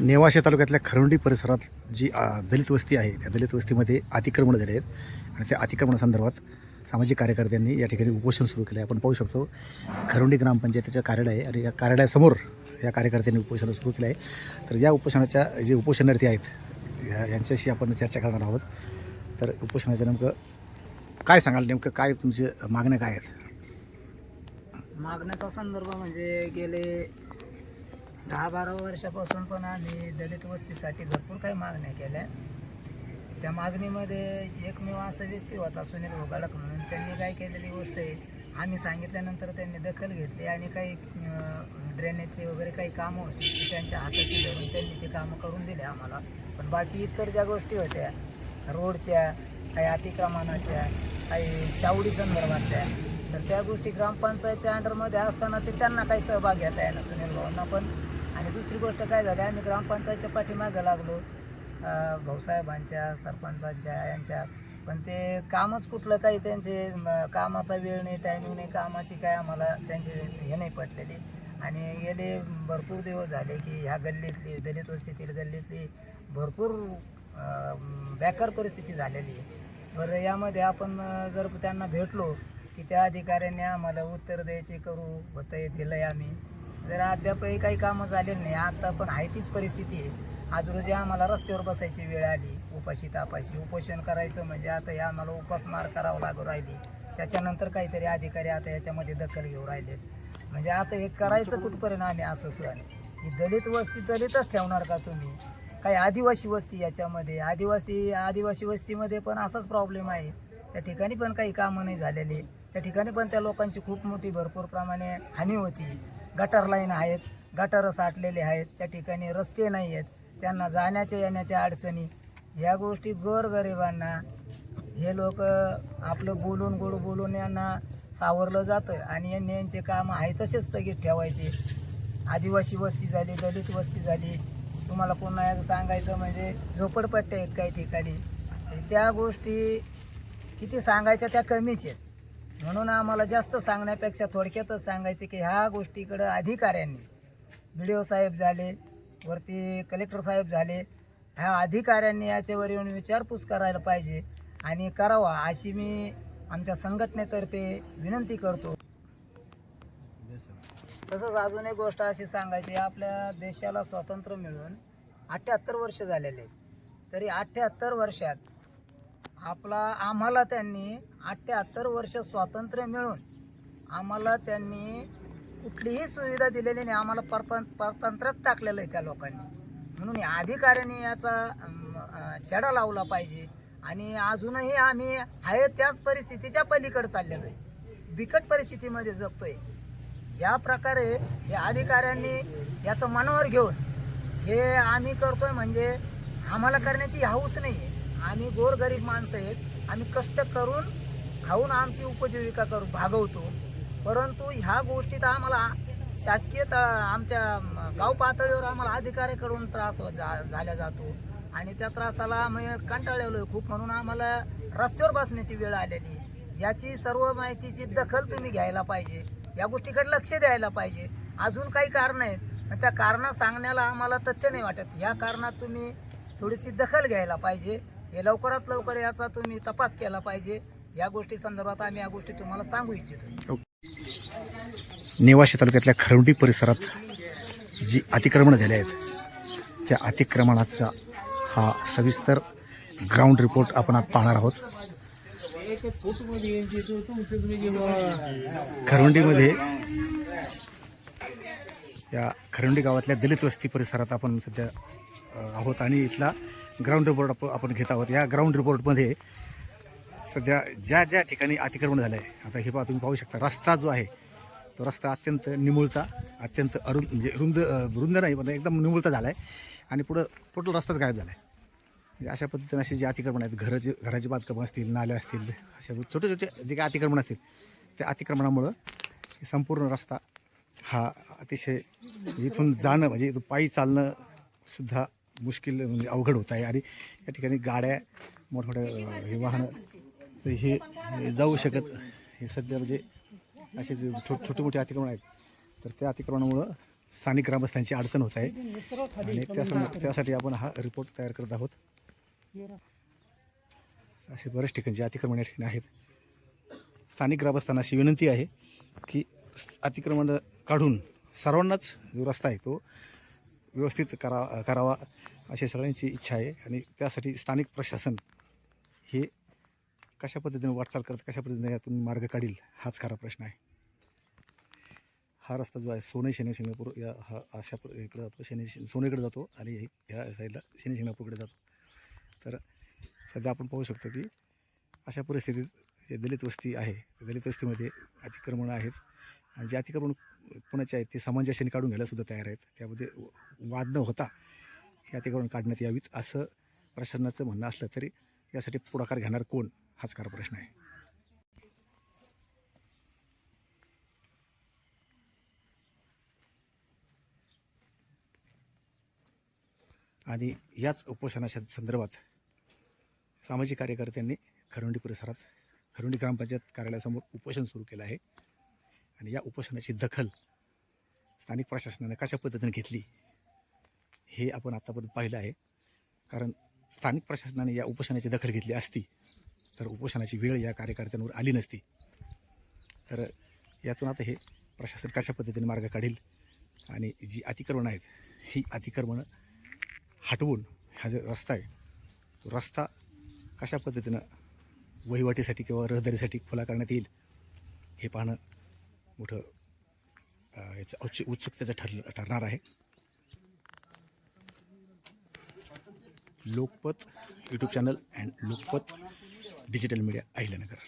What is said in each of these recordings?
Naivasha तालुक्यातल्या खरवंडी परिसरात जी दलित वस्ती आहे त्या दलित वस्तीमध्ये अतिक्रमण झाले आहेत. आणि त्या अतिक्रमणासंदर्भात सामाजिक कार्यकर्त्यांनी या ठिकाणी उपोषण सुरू केलं आहे आपण पाहू शकतो खरवंडी ग्रामपंचायतीचं कार्यालय आहे आणि या कार्यालयासमोर या कार्यकर्त्यांनी उपोषण सुरू केलं आहे. तर या उपोषणाच्या जे उपोषणार्थी आहेत या- यांच्याशी आपण चर्चा करणार आहोत. तर उपोषणाचं नेमकं काय सांगाल? नेमकं काय तुमचे मागण्या काय आहेत? मागण्याचा संदर्भ म्हणजे गेले दहा बारा वर्षापासून पण आम्ही दलित वस्तीसाठी भरपूर काही मागण्या केल्या. त्या मागणीमध्ये एकमेव असा व्यक्ती होता सुनील भोगाडक म्हणून. त्यांनी काय केलेली गोष्ट आहे आम्ही सांगितल्यानंतर त्यांनी दखल घेतली आणि काही ड्रेनेजचे वगैरे काही कामं होती ती त्यांच्या हाताशी धरून त्यांनी ते कामं करून दिले आम्हाला. पण बाकी इतर ज्या गोष्टी होत्या रोडच्या काही अतिक्रमणाच्या काही चावडी संदर्भातल्या तर त्या गोष्टी ग्रामपंचायतच्या अंडरमध्ये असताना ते त्यांना काही सहभाग घेता येणार सुनील भाऊंना पण. आणि दुसरी गोष्ट काय झाली आम्ही ग्रामपंचायतच्या पाठीमागं लागलो. भाऊसाहेबांच्या सरपंचांच्या यांच्या पण ते कामच कुठलं काही त्यांचे कामाचा वेळ नाही टायमिंग नाही कामाची काय आम्हाला त्यांचे हे नाही पटलेली. आणि गेले भरपूर दिवस झाले की ह्या गल्लीतली दलित वस्तीतील गल्लीतली भरपूर बेकार परिस्थिती झालेली आहे. बरं यामध्ये आपण जर त्यांना भेटलो की त्या अधिकाऱ्यांनी आम्हाला उत्तर द्यायचे करू होतं हे दिलं आहे आम्ही. जर अद्यापही काही कामं झालेली नाही आता पण आहे तीच परिस्थिती आहे. आज रोजी आम्हाला रस्त्यावर बसायची वेळ आली. उपाशी तापाशी उपोषण करायचं म्हणजे आता हे आम्हाला उपासमार करावं लागू राहिली. त्याच्यानंतर काहीतरी अधिकारी आता याच्यामध्ये दखल घेऊ राहिलेत. म्हणजे आता हे करायचं कुठपर्यंत आम्ही असं सण? ही दलित वस्ती दलितच ठेवणार का तुम्ही? काही आदिवासी वस्ती याच्यामध्ये आदिवासी आदिवासी वस्तीमध्ये पण असाच प्रॉब्लेम आहे. त्या ठिकाणी पण काही कामं नाही झालेली. त्या ठिकाणी पण त्या लोकांची खूप मोठी भरपूर प्रमाणे हानी होती. गटर लाईन आहेत गटर साठलेले आहेत. त्या ठिकाणी रस्ते नाही आहेत. त्यांना जाण्याच्या येण्याच्या अडचणी ह्या गोष्टी गोरगरिबांना हे लोक आपलं बोलून गोड बोलून यांना सावरलं जातं आणि यांनी यांचे काम आहे तसेच स्थगित ठेवायचे. आदिवासी वस्ती झाली दलित वस्ती झाली. तुम्हाला पुन्हा एक सांगायचं म्हणजे झोपडपट्ट्या आहेत काही ठिकाणी. त्या गोष्टी किती सांगायच्या त्या कमीच आहेत. म्हणून आम्हाला जास्त सांगण्यापेक्षा थोडक्यातच सांगायचं की ह्या गोष्टीकडं अधिकाऱ्यांनी बी डी ओ साहेब झाले वरती कलेक्टर साहेब झाले ह्या अधिकाऱ्यांनी याच्यावर येऊन विचारपूस करायला पाहिजे आणि करावा अशी मी आमच्या संघटनेतर्फे विनंती करतो. तसंच अजून एक गोष्ट अशी सांगायची आपल्या देशाला स्वातंत्र्य मिळून अठ्ठ्याहत्तर वर्ष झालेले आहेत. तरी अठ्ठ्याहत्तर वर्षात आपला आम्हाला त्यांनी अठ्ठ्याहत्तर वर्ष स्वातंत्र्य मिळून आम्हाला त्यांनी कुठलीही सुविधा दिलेली नाही आम्हाला परपं परतंत्रच टाकलेलं आहे त्या लोकांनी. म्हणून या अधिकाऱ्यांनी याचा छेडा लावला पाहिजे. आणि अजूनही आम्ही आहे त्याच परिस्थितीच्या पलीकडे चाललेलो आहे. बिकट परिस्थितीमध्ये जगतोय. या प्रकारे या अधिकाऱ्यांनी याचं मनावर घेऊन हे आम्ही करतोय म्हणजे आम्हाला करण्याची हाऊस नाही आहे. आम्ही गोरगरीब माणसं आहेत. आम्ही कष्ट करून खाऊन आमची उपजीविका करू भागवतो. परंतु ह्या गोष्टीत आम्हाला शासकीय तळ आमच्या गाव पातळीवर आम्हाला अधिकाऱ्याकडून त्रास हो- झाला जातो. आणि त्या त्रासाला आम्ही कंटाळलेलो आहे खूप म्हणून आम्हाला रस्त्यावर बसण्याची वेळ आलेली. याची सर्व माहितीची दखल तुम्ही घ्यायला पाहिजे. या गोष्टीकडे लक्ष द्यायला पाहिजे. अजून काही कारण आहेत. त्या कारणं सांगण्याला आम्हाला तथ्य नाही वाटत. ह्या कारणात तुम्ही थोडीशी दखल घ्यायला पाहिजे. हे लवकरात लवकर याचा तुम्ही तपास केला पाहिजे. या गोष्टी संदर्भात आम्ही या गोष्टी तुम्हाला सांगू इच्छितो. नेवाशी तालुक्यातल्या खरवडी परिसरात जी अतिक्रमणं झाली आहेत त्या अतिक्रमणाचा हा सविस्तर ग्राउंड रिपोर्ट आपण आज पाहणार आहोत. खरवंडीमध्ये या खरवंडी गावातल्या दलित वस्ती परिसरात आपण सध्या आहोत आणि इथला ग्राउंड रिपोर्ट आपण घेत आहोत. या ग्राउंड रिपोर्टमध्ये सध्या ज्या ज्या ठिकाणी अतिक्रमण झालं आहे आता हे पहा तुम्ही पाहू शकता रस्ता जो आहे तो रस्ता अत्यंत निमुळता अत्यंत अरुंद म्हणजे रुंद रुंद नाही पण एकदम निमुळता झाला आहे आणि पुढं टोटल रस्ताच गायब झाला आहे म्हणजे अशा पद्धतीने असे जे अतिक्रमण आहेत घराचे घराचे बांधकामं असतील नाल्या असतील अशा छोटे छोटे जे काही अतिक्रमण असतील त्या अतिक्रमणामुळं संपूर्ण रस्ता हा अतिशय इथून जाणं म्हणजे इथून पायी चालणं सुद्धा मुश्किल म्हणजे अवघड होत आहे. आणि या ठिकाणी गाड्या मोठमोठ्या हे वाहनं हे जाऊ शकत हे सध्या म्हणजे असे जे छोट छोटे मोठे अतिक्रमण आहेत तर त्या अतिक्रमणामुळं स्थानिक ग्रामस्थांची अडचण होत आहे. आणि त्यासम त्यासाठी आपण हा रिपोर्ट तयार करत आहोत. असे बरेच ठिकाणचे जे अतिक्रमण या ठिकाणी आहेत. स्थानिक ग्रामस्थांना अशी विनंती आहे की अतिक्रमण काढून सर्वांनाच जो रस्ता आहे तो व्यवस्थित करा करावा अशी सगळ्यांची इच्छा आहे. आणि त्यासाठी स्थानिक प्रशासन हे कशा पद्धतीने वाटचाल करत कशा पद्धतीने यातून मार्ग काढील हाच खरा प्रश्न आहे. हा रस्ता जो आहे सोने शनी शिंगणापूर या हा अशा इकडे इकडं जातो. शनी सोनेकडे जातो आणि ह्या साईडला शनी शिंगणापूरकडे जातो. तर सध्या आपण पाहू शकतो की अशा परिस्थितीत जे दलित वस्ती आहे दलित वस्तीमध्ये अतिक्रमणं आहेत. आणि जे अतिक्रमण कोणाचे आहेत ते समाजाशी काढून घ्यायलासुद्धा तयार आहेत. त्यामध्ये वाद न होता हे अतिक्रमण काढण्यात यावीत असं प्रशासनाचं म्हणणं असलं तरी यासाठी पुढाकार घेणार कोण? हाच खरा प्रश्न आहे. आणि याच उपोषणाच्या संदर्भात सामाजिक कार्यकर्त्यांनी खरुंडी परिसरात खरवंडी ग्रामपंचायत कार्यालयासमोर उपोषण सुरू केलं आहे. आणि या उपोषणाची दखल स्थानिक प्रशासनाने कशा पद्धतीने घेतली हे आपण आत्तापर्यंत पाहिलं आहे. कारण स्थानिक प्रशासनाने या उपोषणाची दखल घेतली असती तर उपोषणाची वेळ या कार्यकर्त्यांवर आली नसती. तर यातून आता हे प्रशासन कशा पद्धतीने मार्ग काढेल आणि जी अतिक्रमणं आहेत ही अतिक्रमणं हटवून हा जो रस्ता आहे तो रस्ता कशा पद्धतीनं वहिवाटीसाठी किंवा रहदारीसाठी खुला करण्यात येईल हे पाहणं मोठं याचं औत्सु उत्सुकतेचं ठर ठरणार आहे. Lokpat YouTube channel and Lokpat digital media Ahilyanagar.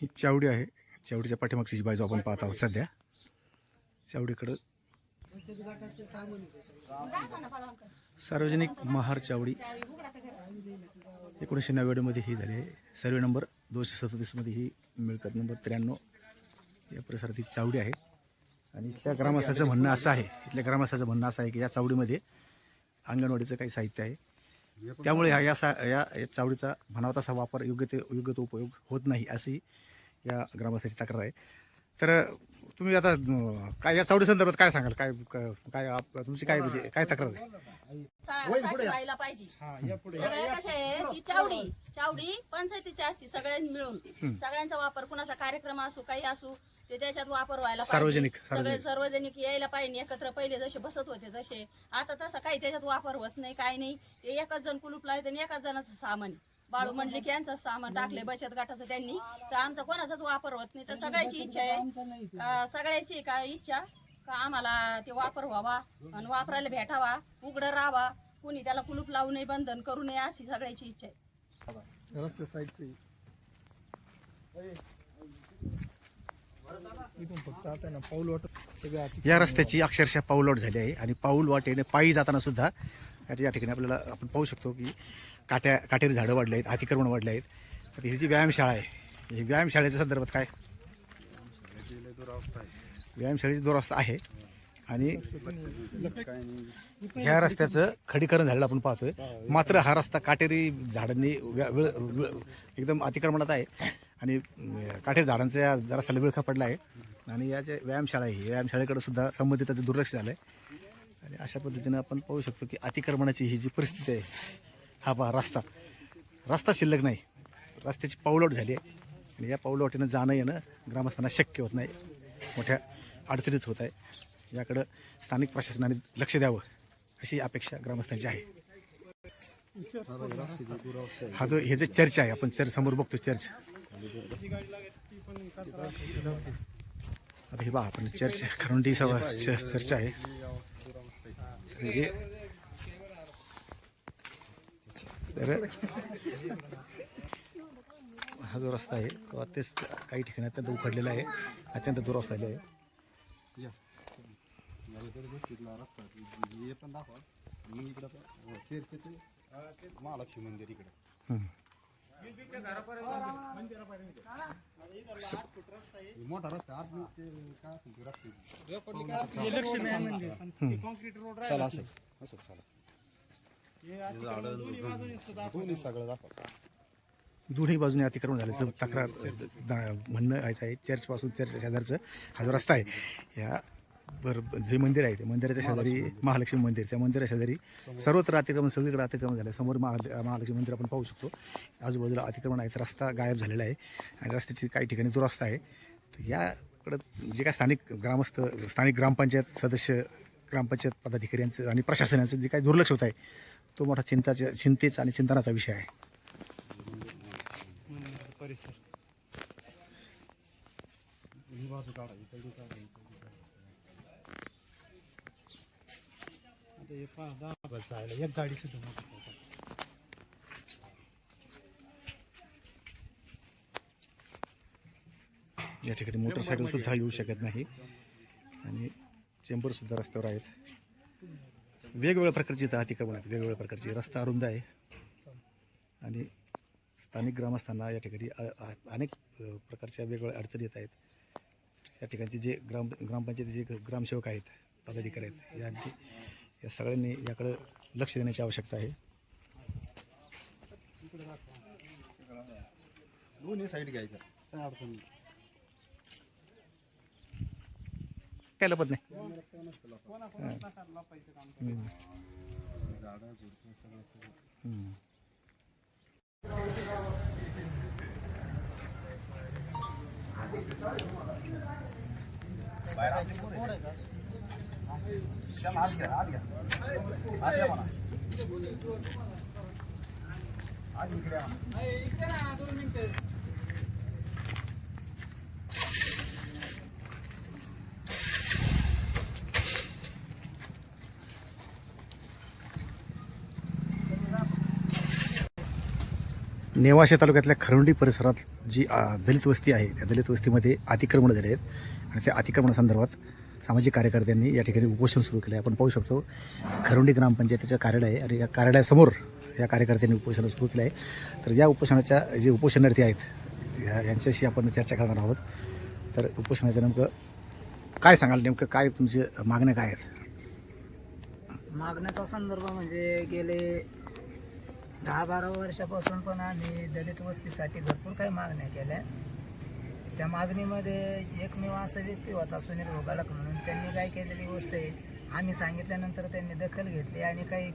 ही चावडी आहे. चावडीच्या पाठीमागची जी बाजू आपण पाहत आहोत सध्या चावडीकडं सार्वजनिक महार चावडी एकोणीसशे नव्याण्णवमध्ये ही झाली आहे. सर्वे नंबर दोनशे सदतीसमध्ये ही मिळकत नंबर त्र्याण्णव या परिसरात ही चावडी आहे. आणि इथल्या ग्रामस्थाचं म्हणणं असं आहे इथल्या ग्रामस्थाचं म्हणणं असं आहे की या चावडीमध्ये अंगणवाडीचं काही साहित्य आहे. त्यामुळे ह्या या सा या या चावडीचा म्हणावा तसा वापर योग्य ते योग्य तो उपयोग होत नाही अशी या ग्रामस्थाची तक्रार आहे. तर तुम्ही आता काय या चावडी संदर्भात काय सांगाल? काय काय आप- तुमची काय म्हणजे काय तक्रार आहे? पाहिजे. आहे? ती चावडी चावडी पंचायतीची असती सगळ्यांनी मिळून. सगळ्यांचा वापर कुणाचा कार्यक्रम असो काही असो ते त्याच्यात वापर व्हायला पाहिजे. सार्वजनिक, सगळे सार्वजनिक. सार्वजनिक यायला पाहिजे एकत्र पहिले जसे बसत होते तसे. आता तसं काही त्याच्यात वापर होत नाही काही नाही. ते एकच जण कुलूप लावते आणि एकाच जणाचं सामान आहे. बाळू म्हणले की यांचं सामान टाकले बचत गटाचं त्यांनी. तर आमचा कोणाचाच वापर होत नाही. तर सगळ्याची इच्छा आहे. सगळ्याची काय इच्छा का आम्हाला ते वापर व्हावा आणि वापरायला भेटावा उघडं राहावा. कुणी त्याला कुलूप लावू नये बंधन करू नये अशी सगळ्याची इच्छा आहे. रस्ते साईडचे या रस्त्याची अक्षरशः पाऊलवाट झाली आहे आणि पाऊल वाटेने पायी जाताना सुद्धा याच्या या ठिकाणी आपल्याला आपण पाहू शकतो की काट्या काटेरी झाडं वाढले आहेत अतिक्रमण वाढले आहेत तर ही जी व्यायामशाळा आहे ही व्यायामशाळेच्या संदर्भात काय? व्यायामशाळेची दुरावस्था आहे. आणि ह्या रस्त्याचं खडीकरण झालेलं आपण पाहतोय. मात्र हा रस्ता काटेरी झाडांनी व्या- एकदम अतिक्रमणात आहे. आणि काटेरी झाडांचा जरासा विळखा पडला आहे. आणि या जे व्यायामशाळा आहे ही व्यायामशाळेकडे सुद्धा त्याचं दुर्लक्ष झालं आहे आणि अशा पद्धतीनं आपण पाहू शकतो की अतिक्रमणाची ही जी परिस्थिती आहे हा पहा रस्ता. रस्ता शिल्लक नाही. रस्त्याची पाऊलवाट झाली आहे. आणि या पाऊलवाटीनं जाणं येणं ग्रामस्थांना शक्य होत नाही. मोठ्या अडचणीच होत आहे. याकडं स्थानिक प्रशासनाने लक्ष द्यावं अशी अपेक्षा ग्रामस्थांची आहे. हा जो हे जे चर्च आहे आपण चर्च समोर बघतो चर्च. आता हे बा आपण चर्च खरुंडी सभा च- चर्च आहे. तर हे हा जो रस्ता आहे तो तेच काही ठिकाणी अत्यंत उखडलेला आहे अत्यंत दुरवस्था आहे. महालक्ष्मी मंदिर इकडे. मोठा रस्ता आत मी ते काय असेल ते रस्ते चला असं असं चला. दोन्ही सगळं दाखव. दोन्ही बाजूने अतिक्रमण झाल्याचं तक्रार म्हणणं आहे आहे चर्चपासून चर्च शेजारचं हा जो रस्ता आहे या बर जे मंदिर आहे ते मंदिराच्या शेजारी महालक्ष्मी मंदिर. त्या मंदिराच्या शेजारी सर्वत्र अतिक्रमण सगळीकडे अतिक्रमण झालं. समोर महा महालक्ष्मी मंदिर आपण पाहू शकतो. आजूबाजूला अतिक्रमण आहे तर रस्ता गायब झालेला आहे. आणि रस्त्याची काही ठिकाणी दुरस्ता आहे. तर याकडं जे काय स्थानिक ग्रामस्थ स्थानिक ग्रामपंचायत सदस्य ग्रामपंचायत पदाधिकारी यांचं आणि प्रशासनाचं जे काही दुर्लक्ष होत आहे तो मोठा चिंताच्या चिंतेचा आणि चिंतनाचा विषय आहे. परिसर ही बाजू काढा इकडे काढा इकडे काढा. आता हे पहा दहा बस आहे एक गाडी सुद्धा मोठी या ठिकाणी मोटरसायकल सुद्धा येऊ शकत नाही. आणि चेंबर सुद्धा रस्त्यावर आहेत. वेगवेगळ्या प्रकारची इथं अतिक्रमण आहेत. वेगवेगळ्या प्रकारची. रस्ता अरुंद आहे. आणि स्थानिक ग्रामस्थांना या ठिकाणी अनेक प्रकारच्या वेगवेगळ्या अडचणी येत आहेत. या ठिकाणचे जे ग्राम ग्रामपंचायतीचे जे ग्रामसेवक आहेत पदाधिकारी आहेत यांची या सगळ्यांनी याकडं लक्ष देण्याची आवश्यकता आहे. दोन्ही साईड घ्यायचं काय अडचण नाही. काय नेवाशा तालुक्यातल्या खरवंडी परिसरात जी दलित वस्ती आहे त्या दलित वस्तीमध्ये अतिक्रमण झाले आहेत. आणि त्या अतिक्रमणासंदर्भात सामाजिक कार्यकर्त्यांनी या ठिकाणी उपोषण सुरू केलं आहे आपण पाहू शकतो खरोंडी ग्रामपंचायतीचं कार्यालय आहे आणि या कार्यालयासमोर या कार्यकर्त्यांनी उपोषण सुरू केलं आहे तर या उपोषणाच्या जे उपोषणार्थी आहेत या यांच्याशी आपण चर्चा करणार आहोत. तर उपोषणाचं नेमकं काय सांगाल? नेमकं काय तुमचे मागण्या काय आहेत? मागण्याचा संदर्भ म्हणजे गेले दहा बारा वर्षापासून पण आम्ही दलित वस्तीसाठी भरपूर काही मागण्या केल्या. त्या मागणीमध्ये एकमेव असा व्यक्ती होता सुनील भोगाडक म्हणून. त्यांनी काय केलेली गोष्ट आहे आम्ही सांगितल्यानंतर त्यांनी दखल घेतली आणि काही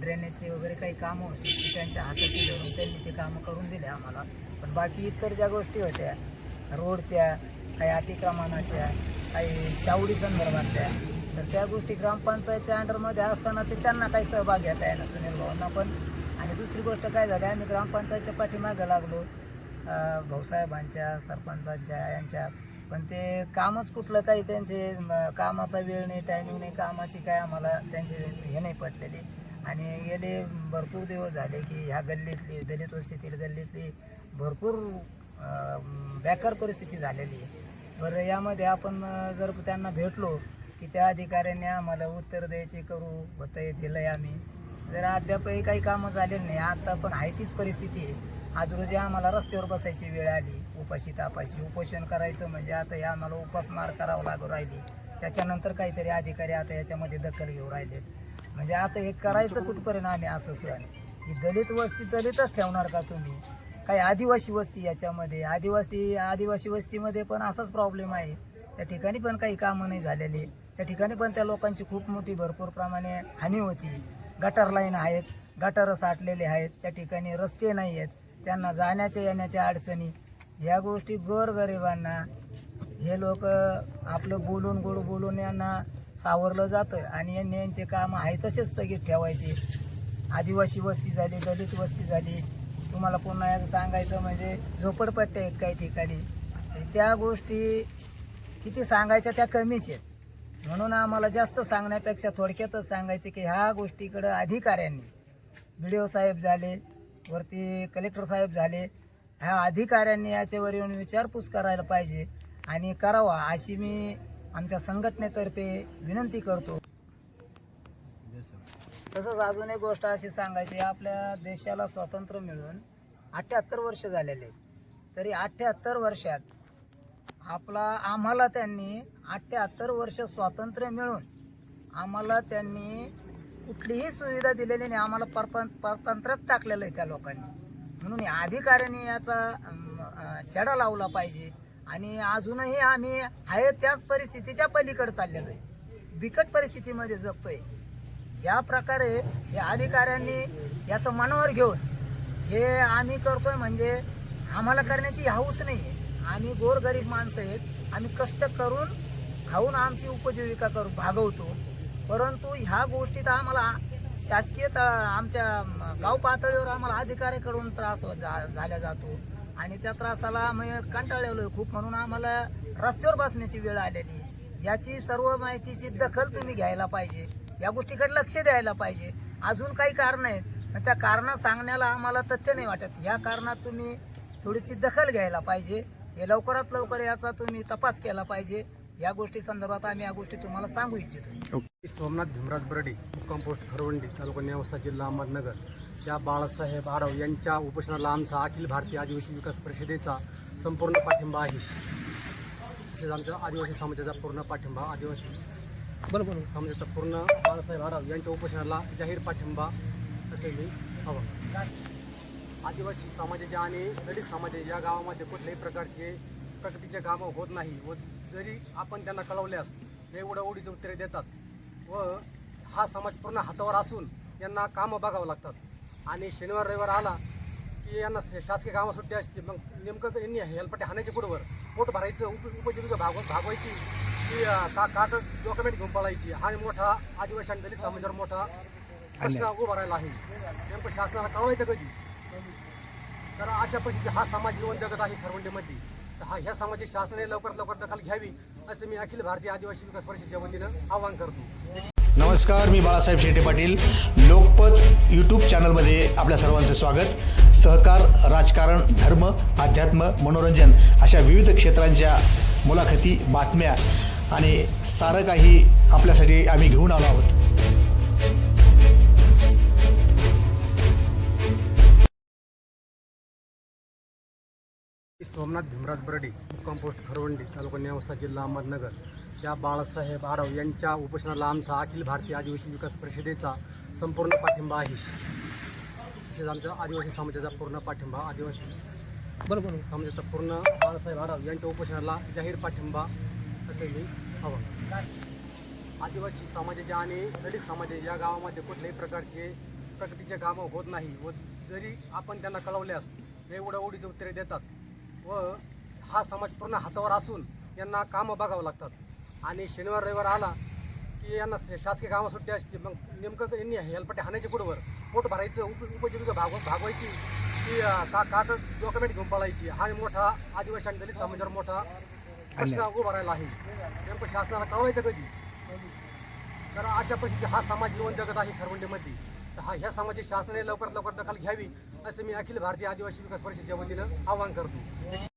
ड्रेनेजचे वगैरे काही कामं होती ती त्यांच्या हाताची धरून त्यांनी ते कामं करून दिले आम्हाला. पण बाकी इतर ज्या गोष्टी होत्या रोडच्या काही अतिक्रमणाच्या काही चावडी संदर्भातल्या तर त्या गोष्टी ग्रामपंचायतच्या अंडरमध्ये असताना ते त्यांना काही सहभाग घेता येणार सुनील भाऊंना पण. आणि दुसरी गोष्ट काय झाली आम्ही ग्रामपंचायतच्या पाठीमागं लागलो. भाऊसाहेबांच्या सरपंचांच्या यांच्या. पण ते कामच कुठलं काही त्यांचे कामाचा वेळ नाही टायमिंग नाही कामाची काय आम्हाला त्यांचे हे नाही पटलेली. आणि गेले भरपूर दिवस झाले की ह्या गल्लीतली दलित वस्तीतील गल्लीतली भरपूर बेकार परिस्थिती झालेली आहे. बरं यामध्ये आपण जर त्यांना भेटलो की त्या अधिकाऱ्यांनी आम्हाला उत्तर द्यायचे करू होतं दिलं आहे आम्ही. जर अद्यापही काही कामं झालेली नाही आता पण आहे तीच परिस्थिती आहे. आज रोजी आम्हाला रस्त्यावर बसायची वेळ आली. उपाशी तापाशी उपोषण करायचं म्हणजे आता हे आम्हाला उपासमार करावं लागू राहिली. त्याच्यानंतर काहीतरी अधिकारी आता याच्यामध्ये दखल घेऊ राहिलेत. म्हणजे आता हे करायचं कुठपर्यंत आम्ही असं सण? ही दलित वस्ती दलितच ठेवणार का तुम्ही? काही आदिवासी वस्ती याच्यामध्ये आदिवासी आदिवासी वस्तीमध्ये पण असाच प्रॉब्लेम आहे. त्या ठिकाणी पण काही कामं नाही झालेली. त्या ठिकाणी पण त्या लोकांची खूप मोठी भरपूर प्रमाणे हानी होती. गटर लाईन आहेत गटर साठलेले आहेत. त्या ठिकाणी रस्ते नाही आहेत. त्यांना जाण्याच्या येण्याच्या अडचणी ह्या गोष्टी गोरगरिबांना हे लोक आपलं बोलून गोड बोलून यांना सावरलं जातं आणि यांनी यांचे काम आहे तसेच स्थगित ठेवायचे. आदिवासी वस्ती झाली दलित वस्ती झाली. तुम्हाला पुन्हा एक सांगायचं म्हणजे झोपडपट्ट्या आहेत काही ठिकाणी. त्या गोष्टी किती सांगायच्या त्या कमीच आहेत. म्हणून आम्हाला जास्त सांगण्यापेक्षा थोडक्यातच सांगायचं की ह्या गोष्टीकडं अधिकाऱ्यांनी बी डी ओ साहेब झाले वरती कलेक्टर साहेब झाले. ह्या अधिकाऱ्यांनी याच्यावर येऊन विचारपूस करायला पाहिजे आणि करावा अशी मी आमच्या संघटनेतर्फे विनंती करतो. तसंच अजून एक गोष्ट अशी सांगायची आपल्या देशाला स्वातंत्र्य मिळून अठ्ठ्याहत्तर वर्ष झालेले तरी अठ्ठ्याहत्तर वर्षात आपला आम्हाला त्यांनी अठ्ठ्याहत्तर वर्ष स्वातंत्र्य मिळून आम्हाला त्यांनी कुठलीही सुविधा दिलेली नाही. आम्हाला परपं परतंत्रच टाकलेलं आहे त्या लोकांनी. म्हणून या अधिकाऱ्यांनी याचा छेडा लावला पाहिजे. आणि अजूनही आम्ही आहे त्याच परिस्थितीच्या पलीकडे चाललेलो आहे. बिकट परिस्थितीमध्ये जगतोय. या प्रकारे या अधिकाऱ्यांनी याचं मनावर घेऊन हे आम्ही करतोय म्हणजे आम्हाला करण्याची हाऊस नाही आहे. आम्ही गोरगरीब माणसं आहेत. आम्ही कष्ट करून खाऊन आमची उपजीविका करू भागवतो. परंतु ह्या गोष्टीत आम्हाला शासकीय तळ आमच्या गाव पातळीवर आम्हाला अधिकाऱ्याकडून त्रास झाला जातो. आणि त्या त्रासाला आम्ही कंटाळलेलो खूप म्हणून आम्हाला रस्त्यावर बसण्याची वेळ आलेली. याची सर्व माहितीची दखल तुम्ही घ्यायला पाहिजे. या गोष्टीकडे लक्ष द्यायला पाहिजे. अजून काही कारण आहेत. त्या कारणं सांगण्याला आम्हाला तथ्य नाही वाटत. ह्या कारणात तुम्ही थोडीशी दखल घ्यायला पाहिजे. हे लवकरात लवकर याचा तुम्ही तपास केला पाहिजे. या गोष्टी संदर्भात आम्ही या गोष्टी तुम्हाला सांगू इच्छितो. मी सोमनाथ भीमराज बर्डे मुक्काम पोस्ट खरवंडी तालुका नेवसा जिल्हा अहमदनगर. या बाळासाहेब आढाव यांच्या उपोषणाला आमचा अखिल भारतीय आदिवासी विकास परिषदेचा संपूर्ण पाठिंबा आहे. तसेच आमच्या आदिवासी समाजाचा पूर्ण पाठिंबा आदिवासी बरोबर. समाजाचा पूर्ण बाळासाहेब आढाव यांच्या उपोषणाला जाहीर पाठिंबा असे मी हवा आदिवासी समाजाच्या आणि दलित समाजाच्या या गावामध्ये कुठल्याही प्रकारचे प्रगतीचे कामं होत नाही व जरी आपण त्यांना कळवल्यास हे उडीचे उत्तरे देतात व हा समाज पूर्ण हातावर असून यांना कामं बघावं लागतात. आणि शनिवार रविवार आला की यांना शासकीय कामं सुट्टी असते मग नेमकं यांनी हेलपट्टे हाणायचे पुढवर पोट भरायचं उप उपजीविका भागव भागवायची की का काट डॉक्युमेंट घेऊन पळायची. हा मोठा आदिवासी दलित समाजावर मोठा प्रश्न उभा राहिला आहे. नेमकं शासनाला कळवायचं कधी? तर अशा परिस्थिती हा समाज जीवन जगत आहे खरवंडीमध्ये तर हा ह्या समाजाची शासनाने लवकरात लवकर दखल घ्यावी असं मी अखिल भारतीय आदिवासी विकास परिषदेच्या वतीनं आवाहन करतो. नमस्कार मी बाळासाहेब शेटे पाटील. लोकपत यूट्यूब चॅनलमध्ये आपल्या सर्वांचं स्वागत. सहकार राजकारण धर्म अध्यात्म मनोरंजन अशा विविध क्षेत्रांच्या मुलाखती बातम्या आणि सारं काही आपल्यासाठी आम्ही घेऊन आलो आहोत. सोमनाथ भीमराज बर्डे मुक्काम पोस्ट खरवंडी तालुका नेवसा जिल्हा अहमदनगर. या बाळासाहेब आढाव यांच्या उपोषणाला आमचा अखिल भारतीय आदिवासी विकास परिषदेचा संपूर्ण पाठिंबा आहे. तसेच आमच्या आदिवासी समाजाचा पूर्ण पाठिंबा आदिवासी बरोबर. समाजाचा पूर्ण बाळासाहेब आढाव यांच्या उपोषणाला जाहीर पाठिंबा असे मी हवा आदिवासी समाजाच्या आणि दलित समाजाच्या या गावामध्ये कुठल्याही प्रकारचे प्रगतीचे कामं होत नाही. व जरी आपण त्यांना कळवल्यास हे उडीचे उत्तरे देतात. व हा समाज पूर्ण हातावर असून यांना कामं बघावं लागतात. आणि शनिवार रविवार आला की यांना शासकीय कामं सुट्टी असते. मग नेमकं यांनी हेलपट्टे हाणायचे पुढवर पोट भरायचं उप उपजीविका भागव भागवायची की का काट डॉक्युमेंट घेऊन पळायची. हा मोठा आदिवासी आणि दलित समाजावर मोठा प्रश्न उभा राहिला आहे. नेमकं शासनाला कळवायचं कधी? तर अशा परिस्थिती हा समाज जीवन जगत आहे खरवंडीमध्ये. तर हा ह्या समाजाची शासनाने लवकरात लवकर दखल घ्यावी असं मी अखिल भारतीय आदिवासी विकास परिषदेच्या वतीनं आवाहन करतो.